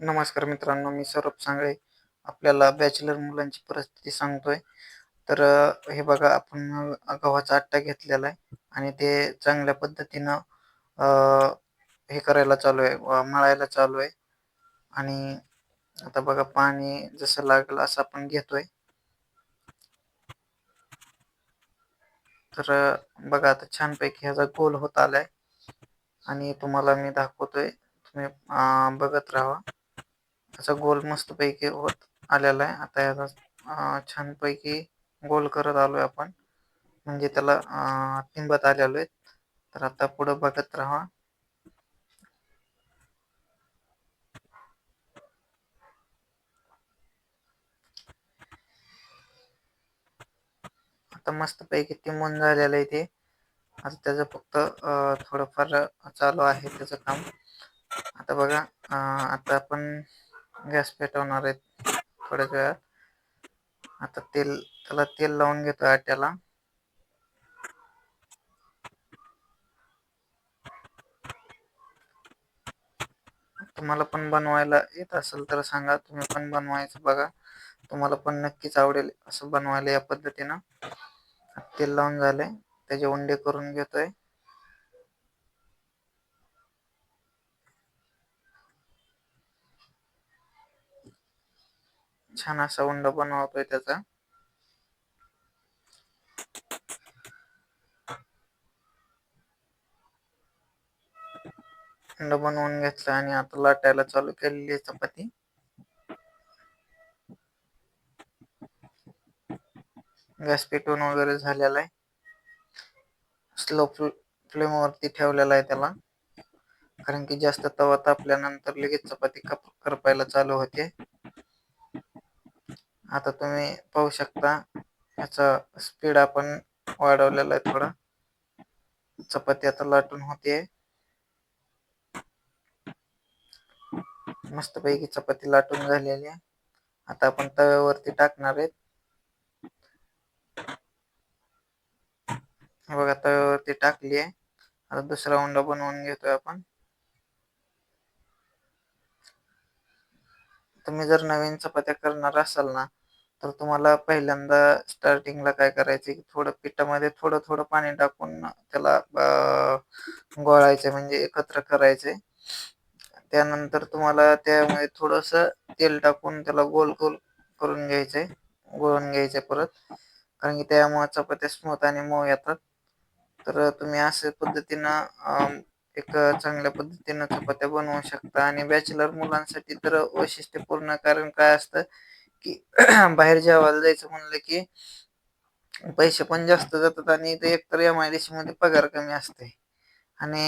नमस्कार मित्रांनो मी सौरभ सांगळे आपल्याला बॅचलर मुलांची परिस्थिती सांगतोय. तर अ, हे बघा आपण अ, गव्हाचा आट्टा घेतलेला आहे आणि ते चांगल्या पद्धतीनं अ, हे करायला चालू आहे अ, मळायला चालू आहे. आणि आता बघा पाणी जसं लागेल असं आपण घेतोय. तर अ, बघा आता छानपैकी ह्याचा गोल होत आलाय. आणि तुम्हाला मी दाखवतोय. तुम्ही अ, बघत राहा. त्याचा गोल मस्तपैकी होत आलेला आहे. आता याचा अ, छानपैकी गोल करत आलोय आपण. म्हणजे त्याला तिंबत आलेलो आहे. तर आता पुढं बघत राहा. आता मस्तपैकी तिंबून झालेलं आहे ते. आता त्याचं फक्त थोडंफार चालू आहे त्याचं काम. आता बघा आता आपण गॅस पेटवणार आहेत थोड्याच वेळात. आता तेल त्याला तेल लावून घेतो आट्याला. तुम्हाला पण बनवायला येत असेल तर सांगा. तुम्ही पण बनवायचं बघा. तुम्हाला पण नक्कीच आवडेल असं बनवायला या पद्धतीनं. तेल लावून झालंय. त्याचे उंडे करून घेतोय. छान असा उंड बनवतोय त्याचा. उंड बनवून घेतला आणि आता लाटायला चालू केलेली आहे चपाती. गॅस पेटवून वगैरे झालेला आहे. स्लो फ्लेम वरती ठेवलेला आहे त्याला. कारण की जास्त तवा तापल्यानंतर लगेच चपाती करपायला चालू होते. आता तुम्ही पाहू शकता याचा स्पीड आपण वाढवलेला आहे थोडा. चपाती आता लाटून होते. मस्तपैकी चपाती लाटून झालेली आहे. आता आपण तव्यावरती टाकणार आहेत. बघा तव्यावरती टाकली आहे. आता दुसरा उंडा बनवून घेतोय आपण. तुम्ही जर नवीन चपात्या करणार असाल ना तर तुम्हाला पहिल्यांदा स्टार्टिंगला काय करायचं की थोडं पिठामध्ये थोडं थोडं पाणी टाकून त्याला गोळायचे म्हणजे एकत्र करायचे त्यानंतर तुम्हाला त्यामध्ये थोडस तेल टाकून त्याला गोल गोल करून घ्यायचे गोळून घ्यायचे परत. कारण की त्यामुळे चपात्या स्मूथ आणि मऊ येतात. तर तुम्ही अशा पद्धतीनं एक चांगल्या पद्धतीनं चपात्या बनवू शकता. आणि बॅचलर मुलांसाठी तर वैशिष्ट्यपूर्ण कारण काय असतं? की बाहेर जेवायला जायचं म्हणलं की पैसे पण जास्त जातात आणि ते एकतर एम आय डी सी मध्ये पगार कमी असते आणि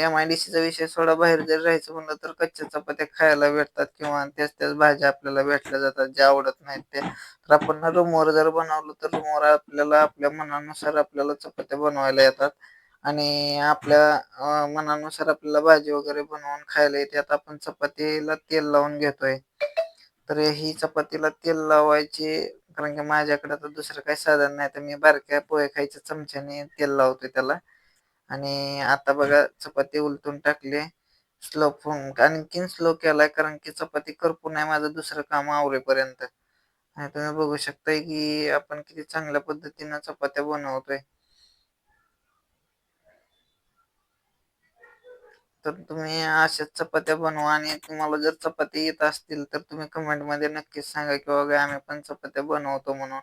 एम आय डी सीचा विषय थोडा बाहेर जर राहायचं म्हणलं तर कच्च्या चपात्या खायला भेटतात किंवा त्याच त्याच भाज्या आपल्याला भेटल्या जातात ज्या आवडत नाहीत त्या. तर आपण रूमवर जर बनवलं तर रूमवर आपल्याला आपल्या मनानुसार आपल्याला चपात्या बनवायला येतात. आणि आपल्या मनानुसार आपल्याला भाजी वगैरे बनवून खायला येते. आता आपण चपातीला तेल लावून घेतोय. तर ही चपातीला तेल लावायची. कारण की माझ्याकडे आता दुसरं काही साधन नाही तर मी बारक्या पोहे खायच्या चमच्याने तेल लावतोय त्याला. आणि आता बघा चपाती उलटून टाकली. स्लो आणखीन स्लो केलाय कारण की चपाती करपून आहे माझं दुसरं काम आवरेपर्यंत. आणि तुम्ही बघू शकताय की आपण किती चांगल्या पद्धतीनं चपात्या बनवतोय. तर तुम्ही अशाच चपात्या बनवा आणि तुम्हाला जर चपाती येत असतील तर तुम्ही कमेंटमध्ये नक्कीच सांगा की बाबा आम्ही पण चपात्या बनवतो म्हणून.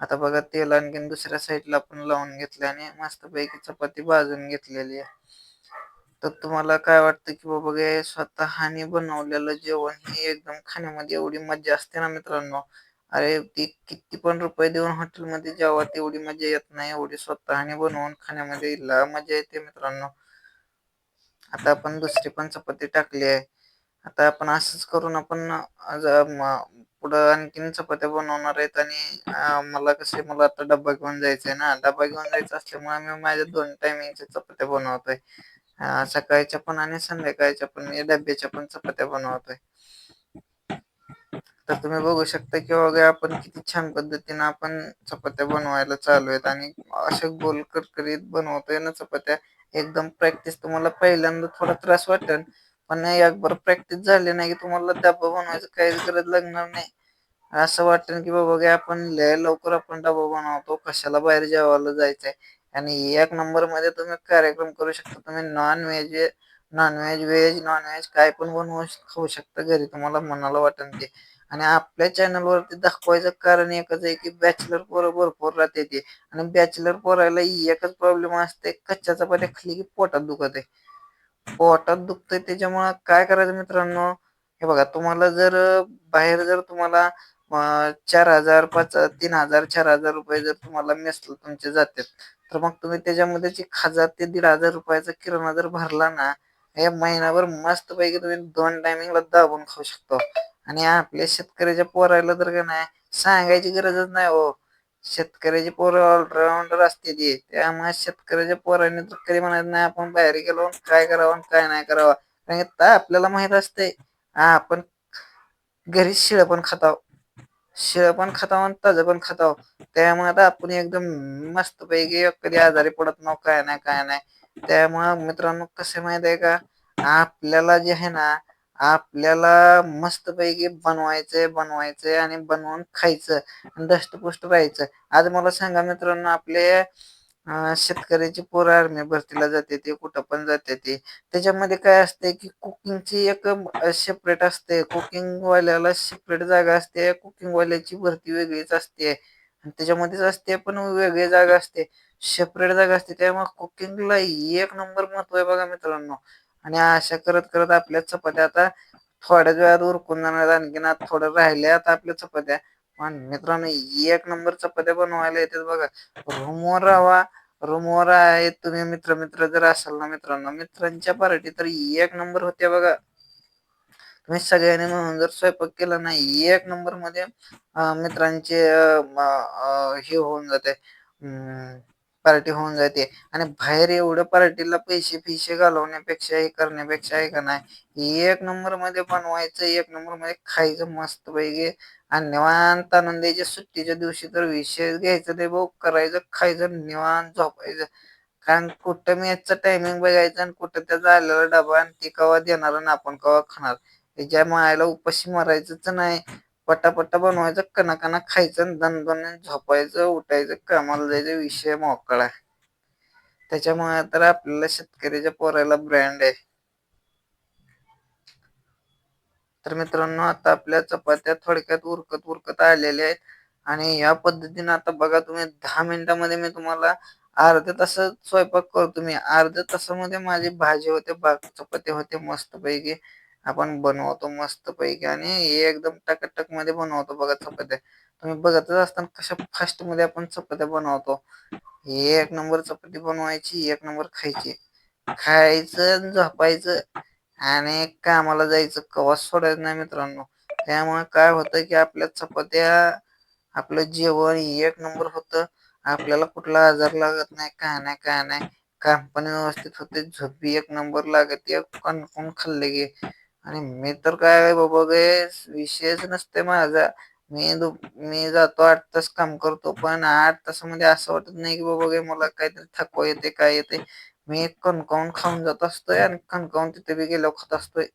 आता बघा तेल आणखीन दुसऱ्या साईडला पण लावून घेतले आणि मस्तपैकी चपाती भाजून घेतलेली आहे. तर तुम्हाला काय वाटतं की बाबा गे स्वतःहानी बनवलेलं जेवण हे एकदम खाण्यामध्ये एवढी मजा असते ना मित्रांनो? अरे ती किती पण रुपये देऊन हॉटेलमध्ये जेव्हा तेवढी मजा येत नाही. एवढी स्वतःहानी बनवून खाण्यामध्ये मजा येते मित्रांनो. आता आपण दुसरी पण चपाती टाकली आहे. आता आपण असंच करून आपण पुढं आणखीन चपात्या बनवणार आहेत आणि मला कसे मला आता डब्बा घेऊन जायचंय ना. डब्बा घेऊन जायचं असल्यामुळे मी माझ्या दोन टायमिंगच्या चपात्या बनवतोय. सकाळच्या पण आणि संध्याकाळच्या पण मी डब्याच्या पण चपात्या बनवतोय. तर तुम्ही बघू शकता की वगैरे आपण किती छान पद्धतीने आपण चपात्या बनवायला चालू आहेत आणि अशा गोल करकरीत बनवतोय ना चपात्या. एकदम प्रॅक्टिस तुम्हाला पहिल्यांदा थोडा त्रास वाटेल पण एकबर प्रॅक्टिस झाली नाही की तुम्हाला डबा बनवायचं काहीच गरज लागणार नाही. असं वाटेल की बाबा की आपण लय लवकर आपण डबा बनवतो कशाला बाहेर जेवायला जायचंय. आणि एक नंबरमध्ये तुम्ही कार्यक्रम करू शकता तुम्ही नॉन व्हेज व्हेज नॉनव्हेज काय पण बनवू खाऊ शकता घरी तुम्हाला मनाला वाटेल ते. आणि आपल्या चॅनलवरती दाखवायचं कारण एकच आहे की बॅचलर पोरं भरपूर राहत्याती. आणि बॅचलर पोरायला एकच प्रॉब्लेम असते कच्च्याचा पाणी खाली की पोटात दुखतय. पोटात दुखतंय त्याच्यामुळं काय करायचं मित्रांनो हे बघा तुम्हाला जर बाहेर जर तुम्हाला चार हजार पाच तीन हजार चार हजार रुपये जर तुम्हाला मेसला तुमचे जातात तर मग तुम्ही त्याच्यामध्ये एक हजार ते दीड हजार रुपयाचा किराणा जर भरला ना हे महिनाभर मस्त पैकी तुम्ही दोन टायमिंगला दाबून खाऊ शकता. आणि आपल्या शेतकऱ्याच्या पोरायला तर का नाही सांगायची गरजच नाही हो. शेतकऱ्याची पोर ऑलराऊंडर असत्याती त्यामुळे शेतकऱ्याच्या पोरांनी तर कधी म्हणत नाही आपण बाहेर गेलो काय करावं काय नाही करावं कारण आपल्याला माहीत असते आपण घरीच शिळ पण खाताव. शिळं पण खाताव आणि ताज पण खाताव. त्यामुळे आता आपण एकदम मस्त पैकी कधी आजारी पडत नाव काय नाही काय नाही. त्यामुळे मित्रांनो कसं माहीत आहे का आपल्याला जे आहे ना आपल्याला मस्तपैकी बनवायचंय बनवायचंय आणि बनवून खायचं दष्टपुष्ट राहायचं आज मला सांगा मित्रांनो आपले शेतकऱ्याची पोर आर्मी भरतीला जाते ते कुठं पण जाते ते त्याच्यामध्ये काय असते की कुकिंगची एक सेपरेट असते कुकिंग वाल्याला सेपरेट जागा असते कुकिंग वाल्याची भरती वेगळीच असते. त्याच्यामध्येच असते पण वेगळी जागा असते. सेपरेट जागा असते त्यामुळे कुकिंगला एक नंबर महत्त्व आहे बघा मित्रांनो. आणि अशा करत करत आपल्या चपात्या आता थोड्याच वेळात उरकून जाणार आणखीन आता थोडं राहिल्यात आपल्या चपात्या. पण मित्रांनो एक नंबर चपात्या बनवायला येतात बघा. रूमवर राहा. रूमवर आहे. तुम्ही मित्र मित्र जर असाल ना मित्रांनो मित्रांच्या पार्टी तर एक नंबर होते बघा. तुम्ही सगळ्यांनी म्हणून जर स्वयंपाक केला ना एक नंबरमध्ये मित्रांचे हे होऊन जाते. पार्टी होऊन जाते. आणि बाहेर एवढं पार्टीला पैसे फिशे घालवण्यापेक्षा हे करण्यापेक्षा आहे का नाही? एक नंबरमध्ये बनवायचं एक नंबरमध्ये खायचं मस्त पैकी. आणि निवांत आणून सुट्टीच्या दिवशी तर विशेष घ्यायचं ते भाऊ. करायचं खायचं निवांत झोपायचं. कारण कुठं मेसचा टायमिंग बघायचं आणि कुठं त्याचा आलेला डबा आणि ती कवा देणार आणि आपण कवा खाणार? त्याच्या मायाला उपाशी मारायचंच नाही. पटापट्टा बनवायचं कणाकणा खायचं दणदण झोपायचं उठायचं कामाला जायचं विषय मोकळा त्याच्यामुळे तर आपल्याला शेतकऱ्याच्या पोराला ब्रँड आहे. तर मित्रांनो आता आपल्या चपात्या थोडक्यात उरकत उरकत आलेल्या आहेत. आणि या पद्धतीने आता बघा तुम्ही दहा मिनिटामध्ये मी तुम्हाला अर्ध्या तासात स्वयंपाक करतो मी अर्ध्या तासामध्ये माझी भाजी होते बा चपाती होते मस्त पैकी आपण बनवतो मस्त पैकी आणि एकदम टकाटकमध्ये बनवतो बघा चपात्या. तुम्ही बघतच असताना कशा फास्टमध्ये आपण चपात्या बनवतो. एक नंबर चपाती बनवायची एक नंबर खायची. खायचं झोपायचं आणि कामाला जायचं. कवाच सोडायचं नाही मित्रांनो. त्यामुळे काय होतं की आपल्या चपात्या आपलं जेवण एक नंबर होतं. आपल्याला कुठला आजार लागत नाही काय नाही काय नाही. काम पण व्यवस्थित होते. झोप एक नंबर लागते. कणकून खाल्ले गे आणि मी तर काय बाबा गे विषयच नसते माझा. मी दु मी जातो आठ तास काम करतो पण आठ तासामध्ये असं वाटत नाही की बाबा मला काहीतरी थकवा येते काय येते मी कणकवून खाऊन जात असतोय आणि कणकवून तिथे बी गेल्यावर खात असतोय.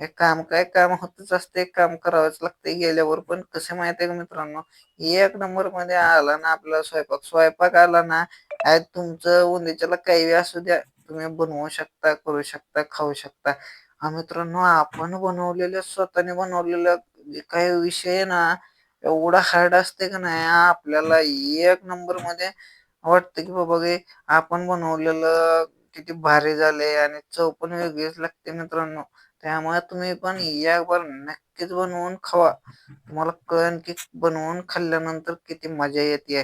हे काम काय काम होतच असते काम करावंच लागते गेल्यावर. पण कसं माहितीये का मित्रांनो एक नंबरमध्ये आला ना आपला स्वयंपाक. स्वयंपाक आला ना आ तुमचं उंदीच्याला काही असू द्या. तुम्ही बनवू शकता करू शकता खाऊ शकता. हा मित्रांनो आपण बनवलेलं स्वतःने बनवलेलं काही विषय ना एवढा हार्ड असते का नाही आपल्याला एक नंबरमध्ये वाटत की बाबा गे आपण बनवलेलं किती भारी झाले आणि चव पण वेगळीच लागते मित्रांनो त्यामुळे तुम्ही पण एक बार नक्कीच बनवून खावा. तुम्हाला कळन की बनवून खाल्ल्यानंतर किती मजा येते.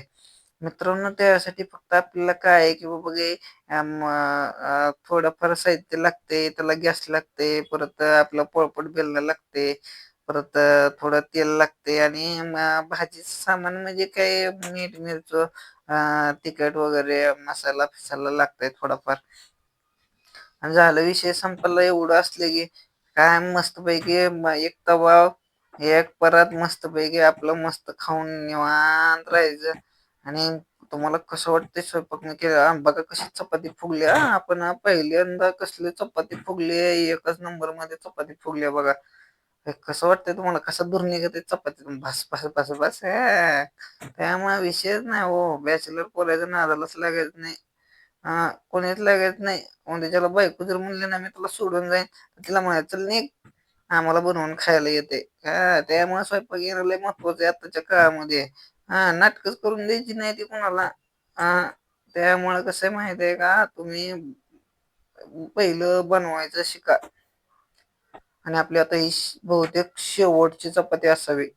मित्रांनो त्यासाठी फक्त आपल्याला काय आहे की बाबा गे थोडंफार साहित्य लागते त्याला गॅस लागते परत आपलं पोळपट बेलणं लागते. परत थोडं तेल लागते आणि भाजीच सामान म्हणजे काय मीठ मिरच तिखट वगैरे मसाला फिसाला लागतंय थोडाफार आणि झालं विषय संपला एवढं असले की काय मस्त पैकी एक तवा एक परत मस्तपैकी आपलं मस्त खाऊन निवांत राहायचं आणि तुम्हाला कसं वाटतंय स्वयंपाक? मी केला. बघा कशी चपाती फुगली. हा आपण हा पहिल्यांदा कसली चपाती फुगली एकच नंबरमध्ये चपाती फुगली बघा. हे कसं वाटतंय तुम्हाला? कसं दूर निघते चपाती? भास भास भास भास त्यामुळे विषयच नाही हो. बॅचलर पोरायचं नादालाच लागायचं नाही. हा कोणीच लागायचं नाही. म्हणजे ज्याला बायको जर म्हणले ना मी तुला सोडून जाईन. तिला म्हणायचं चल निघ. आम्हाला बनवून खायला येते हा त्यामुळे स्वयंपाक येणं लय महत्वाचं आहे आताच्या काळामध्ये. हा नाटकच करून द्यायची नाही ती कोणाला. हा त्यामुळे कसं आहे माहीत आहे का तुम्ही पहिलं बनवायचं शिका. आणि आपली आता ही बहुतेक शेवटची चपाती असावी.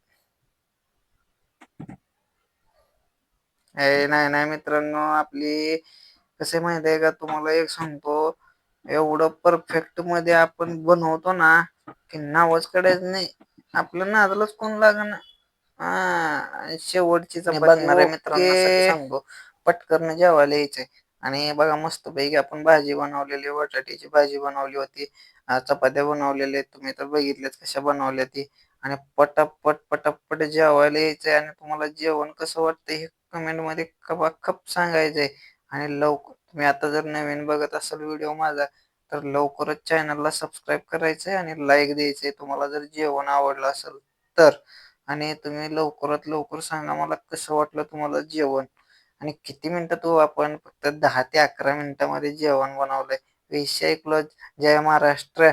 नाही नाही मित्रांनो आपली कसे माहीत आहे का तुम्हाला एक सांगतो एवढं परफेक्टमध्ये आपण बनवतो ना की नावच काढायचं नाही. आपलं नादालाच कोण लागणार? हा शेवटची चपाती बघणाऱ्या मित्रांसाठी सांगतो पटकन जेवायला यायचंय. आणि बघा मस्त पैकी आपण भाजी बनवलेली बटाट्याची भाजी बनवली होती. अं, चपात्या बनवलेल्या तुम्ही तर बघितल्याच कशा बनवल्या ती. आणि पटापट पटापट जेवायला यायचंय. आणि तुम्हाला जेवण कसं वाटतंय हे कमेंटमध्ये खप सांगायचंय. आणि लवकर तुम्ही आता जर नवीन बघत असाल व्हिडिओ माझा तर लवकरच चॅनलला सबस्क्राईब करायचंय आणि लाईक द्यायचंय. तुम्हाला जर जेवण आवडलं असेल तर. आणि तुम्ही लवकरात लवकर सांगा मला कसं वाटलं तुम्हाला जेवण? आणि किती मिनिटं तू आपण फक्त दहा ते अकरा मिनिटामध्ये जेवण बनवलंय? विषय क्लोज जय महाराष्ट्र.